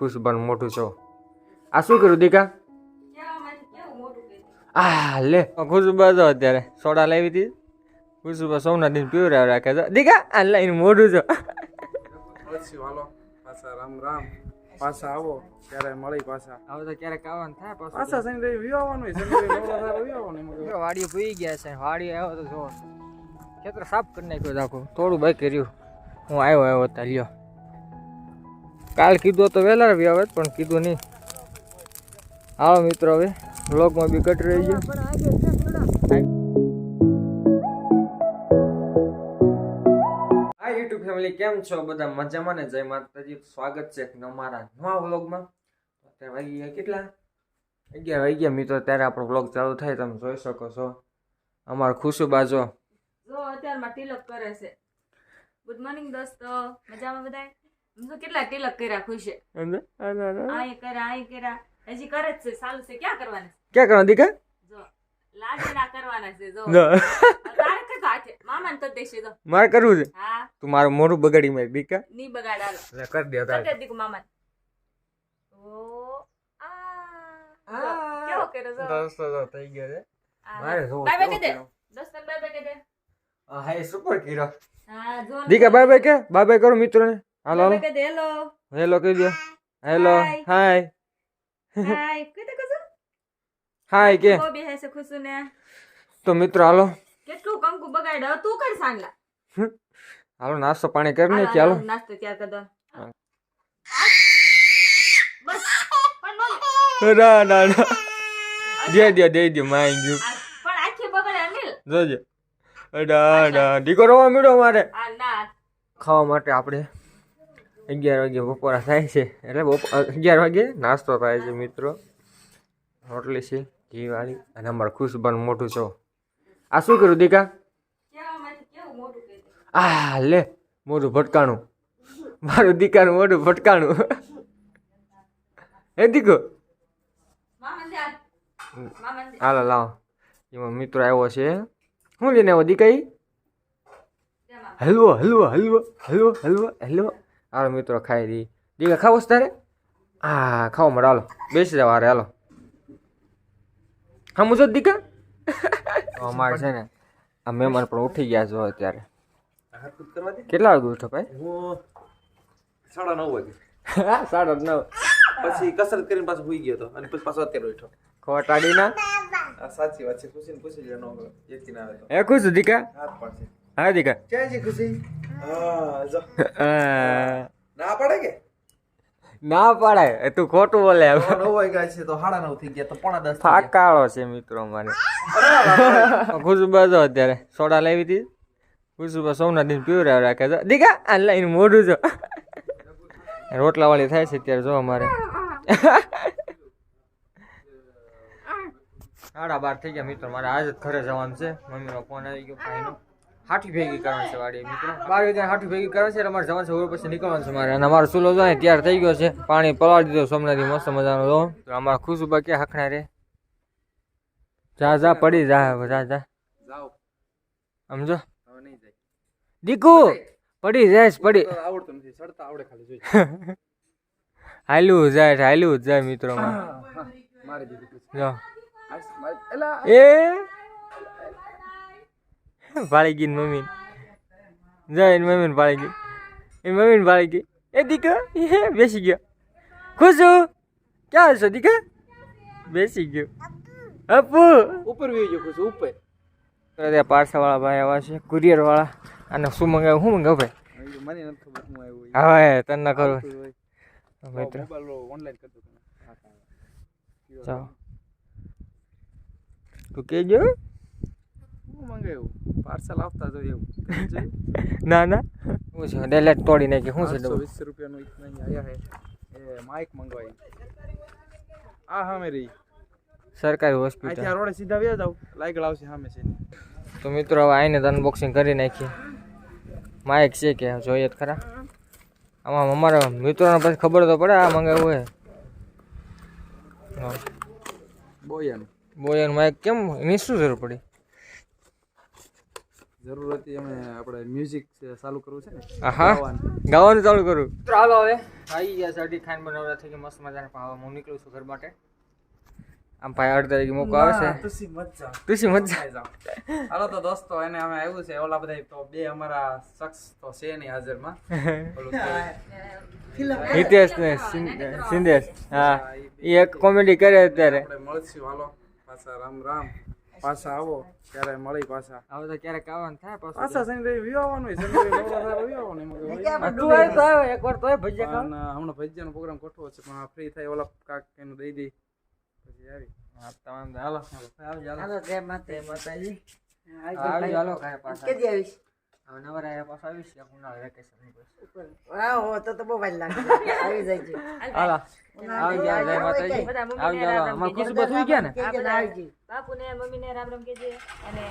ખુશબાનું મોટું છો. આ શું કર્યું દીકા? આ લે. ખુશબા જો અત્યારે સોડા લાવી હતી. ખુશબા સૌના દિન પીવરાવ રાખે છે. દીકા આ લઈને મોઢું છો પછી પાછા રામ રામ. પાછા આવો ત્યારે મળી પાછા. હવે તો ક્યારેક આવવાનું થાય પાછા. શનિ રવિ વિવાવાનું શનિ રવિ ગયા છે. વાડી આવ્યો તો જો ખેતર સાફ કરી નાખ્યો આખું. થોડું બાકી કર્યું હું આવ્યો આવ્યો હતા લ્યો. કાલ કીધું તો વહેલા આવી આવે પણ કીધું નહીં. આવો મિત્રો હવે વ્લોગમાં બી કટ રહી ગયો. હાય યુટ્યુબ ફેમિલી કેમ છો? બધા મજામાં ને? જય માતાજી. સ્વાગત છે અમારા નવા વ્લોગમાં અત્યારે વાગી ગયા કેટલા? અગિયાર વાગી ગયા મિત્રો. ત્યારે આપણો વ્લોગ ચાલુ થાય તમે જોઈ શકો છો. અમારો ખુશુ બાજો. જો અત્યારમાં તિલક કરે છે. ગુડ મોર્નિંગ દોસ્તો. મજામાં તો કેટલા તિલક કર્યા ખુશે આય કર્યા આય કર્યા. હજી કરે જ છે સાલું છે. ક્યાં કરવાના ક્યાં કરો દીકા છે જો લાડેલા કરવાના છે જો. જો તારે કે સાથે મામાને તો દેશે જો. મારે કરવું છે? હા. તું મારું મોઢું બગાડી મે દીકા ની બગાડ લે કર દે કરતે દીકુ મામાને. ઓ આ. કેવો કર્યો જો. દોસ્તો તો થઈ ગયો છે. મારે જો. બાય બાય કે દે. દોસ્તને બાય બાય કે દે હા હાય સુપર કર્યો. હા જો દીકા બાય બાય કે? બાય બાય કરો મિત્રોને. હાલો હાલો. હેલો. હેલો કહી દો હેલો. હાય હાય કશું હાય કે? બહુ બેહે છે ખુશુ ને. તો મિત્રો હાલો. કેટલું કંકુ બગાડ્યો? તું કર સાંગલા. હાલો નાસ્તો પાણી કરી ને ચાલો નાસ્તો તૈયાર કરી દો હા. બસ. ના ના ના. દે દે દે દે માઈ ગયું પણ આખી બગડે અનિલ જોજે. અડા અડા દીકો રોવા મળ્યો મારે ના. ખાવા માટે આપણે. અગિયાર વાગે બપોરા થાય છે. એટલે બપોર અગિયાર વાગે નાસ્તો થાય છે, મિત્રો. રોટલી છે ઘીવાળી અને અમારે ખુશબાનું મોટું છો આ શું કર્યું, દીકા. આ લે, મોઢું ભટકાણું. મારું દીકાનું મોઢું ભટકાણું. હે, દીકો? હાલો, લાવો. એમાં મિત્રો આવ્યો છે. શું લઈને આવ્યો દીકાઈ? હલવો હલવો હલવો હલવો હલવો હલવો. હાલો મિત્રો ખાઈ દઈ દીકા ખાવો છે તારે હા ખાવો મળે હાલો બેસી જાવ હારે હાલો હા મુજો દીકા અમારે છે ને આ મહેમાન પણ ઉઠી ગયા છો અત્યારે હાથ કૂદ કરવા દે કેટલા વાગે ઉઠો ભાઈ હું સાડા નવ વાગે સાડા નવ પછી કસરત કરીને પાછો સુઈ ગયો હતો અને પછી પાછો અત્યારે ઉઠ્યો ખોટાડીના આ સાચી વાત છે ખુશી ને પૂછી લેવાનો એકથી ના આવે તો એ ખુશ દીકા હાથ પાડશે હા દીકા ક્યાં ખુશી? હા જો. ના પડે કે? ના પાડાય. તું ખોટું બોલે હવે. નવ છે તો સાડા નવ થઈ ગયા તો પોણા દસ ફાકાળો છે મિત્રો મારે ખુશબા જો અત્યારે. સોડા લાવી હતી. ખુશબા સૌના દિન પીવરાવ રાખે છે. દીકા આ લઈને મોઢું જો. રોટલા વાળી થાય છે અત્યારે જો અમારે. સાડા બાર થઈ ગયા મિત્રો. મારે આજે જ ઘરે જવાનું છે. મમ્મીનો ફોન આવી ગયો ભાઈનો. હાથી ભેગી કરવાની છે વાડી. મિત્રો બાર વાગે હાઠી ભેગી કરવાની છે અમારે મારે જવાનું છે ઓર પછી નીકળવાનું છે મારે. અને અમારો ચૂલો જો તૈયાર થઈ ગયો છે. પાણી પલાળી દીધો સોમનાથી મસ્ત મજાનો જો તો અમારા ખુશબા ક્યાં હખણા રે? જા જા પડી જા જા જા. જાઓ. સમજો? દીકુ પડી જાય પડી. આવડતું નથી ચડતા આવડે ખાલી જોઈ. હાલ્યું જાય હાલ્યું જાય મિત્રો મારી ખુશી જો. એ ભાળી ગઈ મમ્મી. જાય એની મમ્મીને ભાળી ગઈ એ મમ્મીને ભાળી ગઈ એ દીકા એ બેસી ગયો. ખુશ છું? ક્યાં છો દીકા બેસી ગયો. અપુ ઉપર વી ગયો ખુશ ઉપર. ત્યાં પાર્સલવાળા ભાઈ આવ્યા છે કુરિયર વાળા અને શું મંગાવ્યું? શું મંગાવ્યું ભાઈ? મને નથી ખબર શું આવ્યો. હવે તને ના હોય. મિત્રો. ઓનલાઈન કરતો. હા, હા. ચાલો તું કેજો. મંગાવ્યું પાર્સલ આવતા જોઈએ એવું. ના ના. હું છે? ડેલેટ તોડી નાખી. શું છે વીસ રૂપિયાનું એક નહીં આયા હે. એ માઇક મંગવાઈ. આ સામે રહી. સરકારી હોસ્પિટલ આ રોડે સીધા વ્યા જાવ આવશે સામે છે. તો મિત્રો હવે આઈને અનબોક્સિંગ કરી નાખીએ માઇક છે કે? જોઈએ જ ખરા. આમાં અમારા મિત્રોને પછી ખબર તો પડે આ મંગાવ્યું હોય. હા. બોયન. બોયર માઇક કેમ? એની શું જરૂર પડી? જરૂર હતી અમે આપણે મ્યુઝિક ચાલુ કરવું છે ને હા ગાવાનું. ગાવાનું ચાલુ કરું. તો હાલો હવે આવી ગયા છે અઢી ખાંડ બનાવડા થઈ ગયા મસ્ત મજાને પણ હું નીકળું છું ઘર માટે. આમ ભાઈ અઢ તારીખે મોકો આવે છે. તુસી મજા. તુસી મજા. હાલો તો દોસ્તો એને અમે આવ્યું છે ઓલા બધા તો બે અમારા શખ્સ તો છે નહીં હાજરમાં. હિતેશ ને સિંદેશ સિંધેશ. હા એ એક કોમેડી કરે અત્યારે. આપણે મળશું હાલો. પાછા રામ રામ. પાછા આવો ત્યારે મળી પાછા. હવે તો ક્યારેક આવવાનું થાય પાછું પાછા શનિ વ્યૂ આવવાનું શનિ રવિ નવરા થાય વ્યૂ આવવાનું કઈ તું આવે તો આવે એકવાર તોય ભજીયા ખાવ. હમણાં ભજીયાનો પ્રોગ્રામ ગોઠવો છે પણ ફ્રી થાય ઓલા કાક એનું દઈ દઈ પછી આવી. હા તમામ હાલો આવજો હાલો. હાલો જય માતા જય માતાજી આવજો હાલો. ઘરે પાછા કેદી આવીશ? હવે નવરા આવ્યા પાછા આવીશ કે ઉનાળે વેકેશન ઉપર. હા હો તો તો બહુ વાર લાગે. આવી જાય છે. આવી આવજો જય માતાજી. આવી મમ્મીને અમાર હાલો રામ રામ અમારે કહેજો. ખુશી બસ ગયા ને? આવી જઈ બાપુને મમ્મીને રામ રામ કેજે અને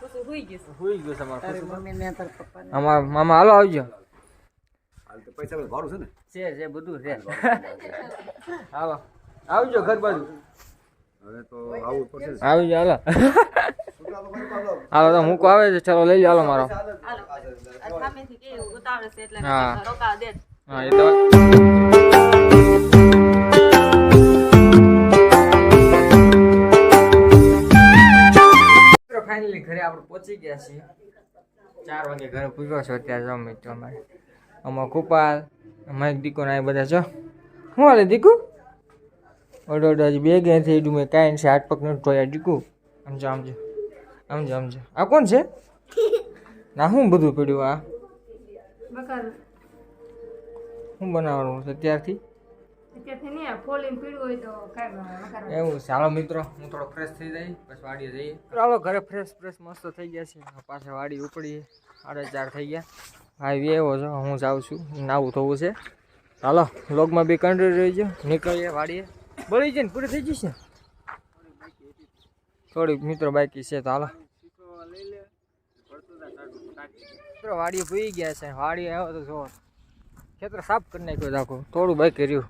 ખુશી હુઈ ગયું છે. ગયું અમાર અમારે મમ્મી ને તાર પપ્પા ને અમાર મામા હાલો આવજો. પૈસા બધું ભાડું છે ને? છે છે બધું છે. હાલો. આવજો ઘર બાજુ. હવે તો આવું પડશે. આવી આવજો હાલો. હાલો તો મૂકો આવે છે. ચલો લઈ લો હાલો મારો. હા. હા એ તો ફાઇનલી ઘરે આપણે પહોંચી ગયા છીએ. ચાર વાગે ઘરે પૂગ્યો છો અત્યારે જો મિત્રો અમારે. અમાર કુપાલ અમારી દીકો ના બધા છો શું હાલે દીકુ? ઓડો ઓડો હજી બે ગયા થઈ મેં કાંઈ છે હાથ પગ નથી ધોયા દીકુ. સમજો સમજો સમજો સમજો. આ કોણ છે? ના શું બધું પડ્યું આ? શું બનાવવાનું છે ત્યારથી એવું છે. મિત્રો હું થોડો ફ્રેશ થઈ જાય પછી વાડીએ જઈએ. ચાલો ઘરે ફ્રેશ ફ્રેશ મસ્ત થઈ ગયા છે. પાછા વાડી ઉપડીએ. સાડા ચાર થઈ ગયા. ભાઈ એવો છો હું જાઉં છું. નાવું થવું છે. ચાલો લોગમાં બી કંટ્રોલ રહી ગયો નીકળીએ વાડીએ. બળી જઈને પૂરી થઈ જશે થોડીક મિત્રો બાકી છે તો હાલો. મિત્રો વાડીએ પૂઈ ગયા છે. વાડી આવ્યો તો જો ખેતર સાફ કરી નાખ્યો આખું. થોડું બાકી રહ્યું.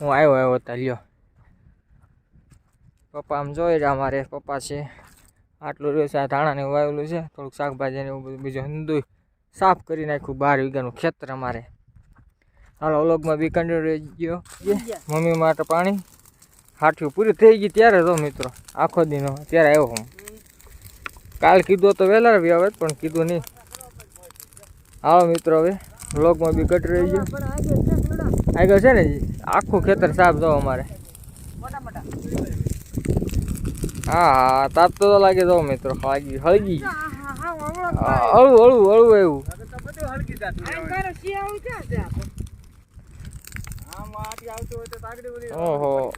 હું આવ્યો આવ્યો હતા લ્યો. પપ્પા આમ જોઈ રહ્યા અમારે. પપ્પા છે. આટલું રહ્યું છે. આ ધાણાને વાવેલું છે. થોડુંક શાકભાજી ને એવું બધું. બીજું હંધુય સાફ કરી નાખ્યું બાર વીઘાનું ખેતર અમારે. હાલો અલોગમાં બી કંડર રહી ગયો મમ્મી માટે પાણી. હાઠિયું પૂરી થઈ ગઈ ત્યારે તો મિત્રો, આખો દીનો ત્યારે આવ્યો હું. કાલ કીધું તો વહેલા આવી આવે પણ કીધું નહીં. આવો મિત્રો હવે, વ્લોગમાં બી કટ રહી ગયો. આગળ છે ને આખું ખેતર સાફ દો અમારે. હા હા તાપ તો લાગે તો મિત્રો લાગી હળગી. હળવું હળવું હળવું એવું. ઓહો.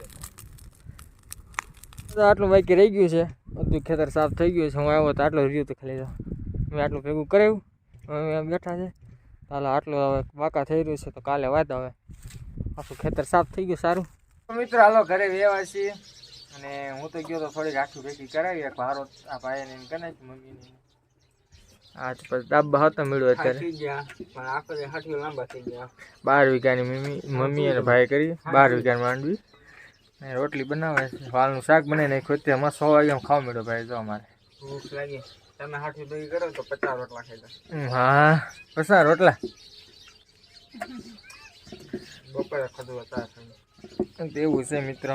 તો આટલું બાકી રહી ગયું છે. બધું ખેતર સાફ થઈ ગયું છે. હું આવ્યો તો આટલું રહ્યું તો ખાલી મેં આટલું ભેગું કરાવ્યું. હવે એમ બેઠા છે. હાલ આટલું હવે વાકા થઈ રહ્યું છે તો કાલે વાત હવે આખું ખેતર સાફ થઈ ગયું સારું. મિત્રો હાલો ઘરે વ્યવા છીએ. અને હું તો ગયો તો થોડીક આખી ભેગી કરાવી. એક ભારો આ ભાઈને એને કરી મમ્મીને. તો પછી ડાબા હતા મળ્યો અત્યારે. બાર વીઘાની મમ્મી મમ્મી અને ભાઈ કરી. બાર વીઘાની માંડવી. રોટલી બનાવે છે. વાલનું શાક બનાવી નાખ્યું. અત્યારે મસ્ત સો વાગે ખાવા મળ્યો ભાઈ જો અમારે. ભૂખ લાગી. તમે હાથી ભેગી કરો તો પચાસ રોટલા ખાઈ હા. પસાર રોટલા? બપોરે ખાધું હતા એવું છે મિત્ર.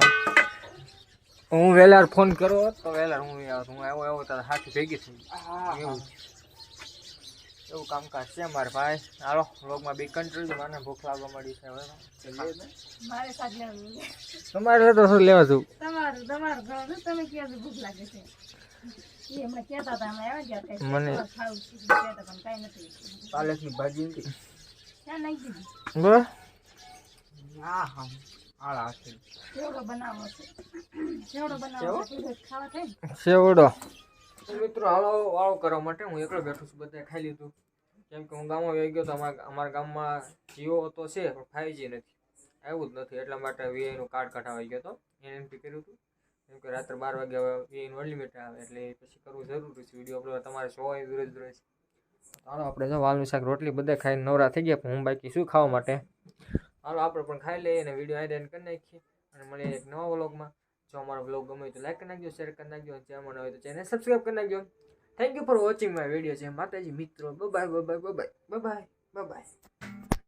હું વહેલા ફોન કરો તો વહેલા હું હું આવ્યો આવ્યો ત્યારે હાથી ભેગી થઈ. એવું. એવું કામકાજ છે મારે ભાઈ. હાલો વ્લોગમાં બી કંટ્રોલ મને ભૂખ લાગવા મળી છે હવે. સાથ તમારે તો શું લેવા છું તમારું તમારું ખાવ તમે ક્યાં ભૂખ લાગે છે. મને સેવડો. મિત્રો, હાલો વાળો કરવા માટે હું એકલો બેઠો છું બધા ખાઈ લીધું. કેમ કે હું ગામમાં વહી ગયો તો અમારા અમારા ગામમાં જીઓ તો છે, પણ ફાઈવજી નથી. આવ્યું જ નથી, એટલા માટે વીઆઈનું કાર્ડ કઢાવાઈ ગયો હતો એનએમપી કર્યું હતું. કેમ કે રાત્રે બાર વાગે હવે વીઆઈનું અનલિમિટેડ આવે, એટલે એ પછી કરવું જરૂરી છે, વીડિયો અપલોડ તમારે સો હોય દૂર જ રહે છે. હાલો, આપણે જો વાલનું શાક, રોટલી બધા ખાઈને નવરા થઈ ગયા, પણ હું બાકી શું ખાવા માટે? હાલો, આપણે પણ ખાઈ લઈએ અને વીડિયો આઈડ એન્ડ કરી નાખીએ. અને મળીએ એક નવા વ્લોગમાં. જો અમારો બ્લોગ ગમે તો લાઈક કરી નાખજો શેર કરી નાખજો ચેનલ હોય તો ચેનલ સબસ્ક્રાઈબ કરી નાખજો. Thank you for watching my video છે માતાજી, મિત્રો. Bye bye bye bye bye bye